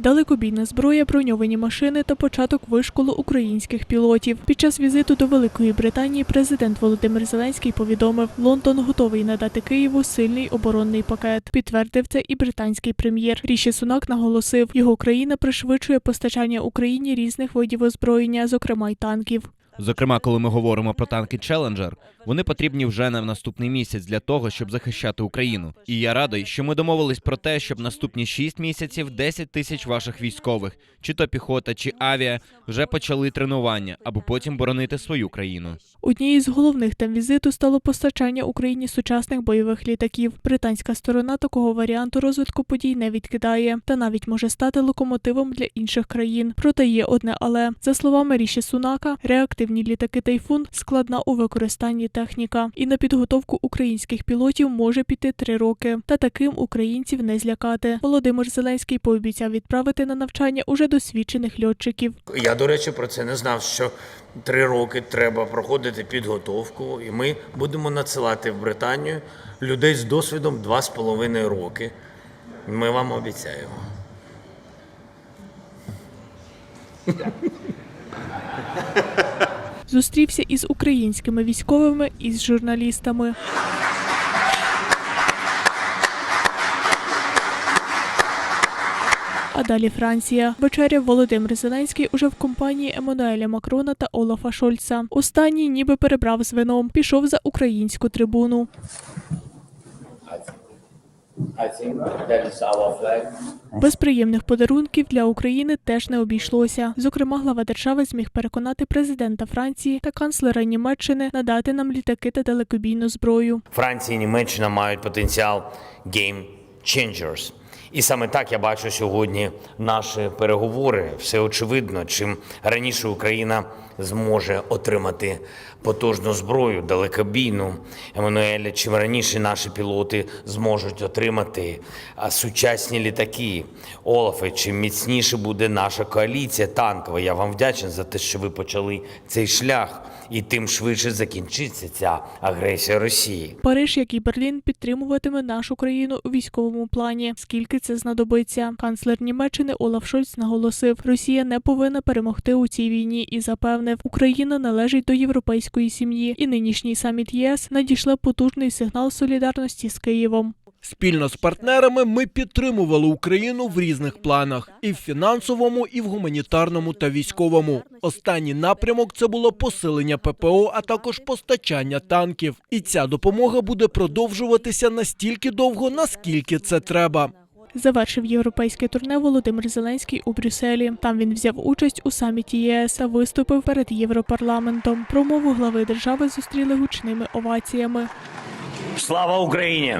Далекобійна зброя, броньовані машини та початок вишколу українських пілотів. Під час візиту до Великої Британії президент Володимир Зеленський повідомив, Лондон готовий надати Києву сильний оборонний пакет. Підтвердив це і британський прем'єр. Ріші Сунак наголосив, його країна пришвидшує постачання Україні різних видів озброєння, зокрема й танків. Зокрема, коли ми говоримо про танки Челенджер, вони потрібні вже на наступний місяць для того, щоб захищати Україну. І я радий, що ми домовились про те, щоб наступні 6 місяців 10 тисяч ваших військових, чи то піхота, чи авіа, вже почали тренування, аби потім боронити свою країну. Однією з головних тем візиту стало постачання Україні сучасних бойових літаків. Британська сторона такого варіанту розвитку подій не відкидає та навіть може стати локомотивом для інших країн. Проте є одне але за словами Ріші Сунака, реактивні літаки Тайфун складна у використанні техніка, і на підготовку українських пілотів може піти три роки. Та таким українців не злякати. Володимир Зеленський пообіцяв відправити на навчання уже досвідчених льотчиків. Я, до речі, про це не знав, що три роки треба проходити підготовку, і ми будемо надсилати в Британію людей з досвідом два з половиною роки. Ми вам обіцяємо. Зустрівся із українськими військовими і з журналістами. А далі Франція. Вечеря Володимир Зеленський уже в компанії Еммануеля Макрона та Олафа Шольца. Останній ніби перебрав з вином, пішов за українську трибуну. Без приємних подарунків для України теж не обійшлося. Зокрема, глава держави зміг переконати президента Франції та канцлера Німеччини надати нам літаки та далекобійну зброю. Франція і Німеччина мають потенціал game changers. І саме так я бачу сьогодні наші переговори. Все очевидно, чим раніше Україна зможе отримати потужну зброю, далекобійну Еммануеля, чим раніше наші пілоти зможуть отримати сучасні літаки. Олафе, чим міцніше буде наша коаліція танкова. Я вам вдячний за те, що ви почали цей шлях, і тим швидше закінчиться ця агресія Росії. Париж, як і Берлін, підтримуватиме нашу країну у військовому плані. Скільки це знадобиться? Канцлер Німеччини Олаф Шольц наголосив, Росія не повинна перемогти у цій війні і запевнив, Україна належить до європейської сім'ї. І нинішній саміт ЄС надійшли потужний сигнал солідарності з Києвом. Спільно з партнерами ми підтримували Україну в різних планах: і в фінансовому, і в гуманітарному та військовому. Останній напрямок це було посилення ППО, а також постачання танків. І ця допомога буде продовжуватися настільки довго, наскільки це треба. Завершив європейське турне Володимир Зеленський у Брюсселі. Там він взяв участь у саміті ЄС та виступив перед Європарламентом. Промову глави держави зустріли гучними оваціями. Слава Україні!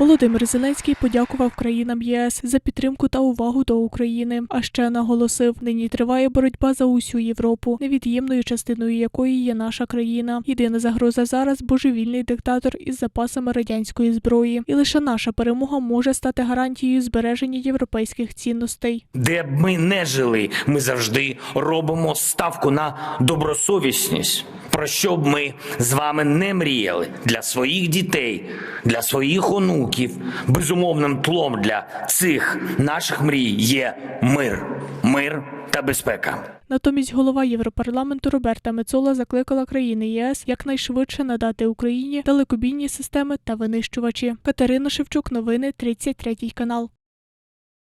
Володимир Зеленський подякував країнам ЄС за підтримку та увагу до України. А ще наголосив, нині триває боротьба за усю Європу, невід'ємною частиною якої є наша країна. Єдина загроза зараз божевільний диктатор із запасами радянської зброї, і лише наша перемога може стати гарантією збереження європейських цінностей. Де б ми не жили, ми завжди робимо ставку на добросовісність. Про що б ми з вами не мріяли для своїх дітей, для своїх онуків. Безумовним тлом для цих наших мрій є мир, мир та безпека. Натомість голова Європарламенту Роберта Мецола закликала країни ЄС якнайшвидше надати Україні далекобійні системи та винищувачі. Катерина Шевчук, новини 33 канал.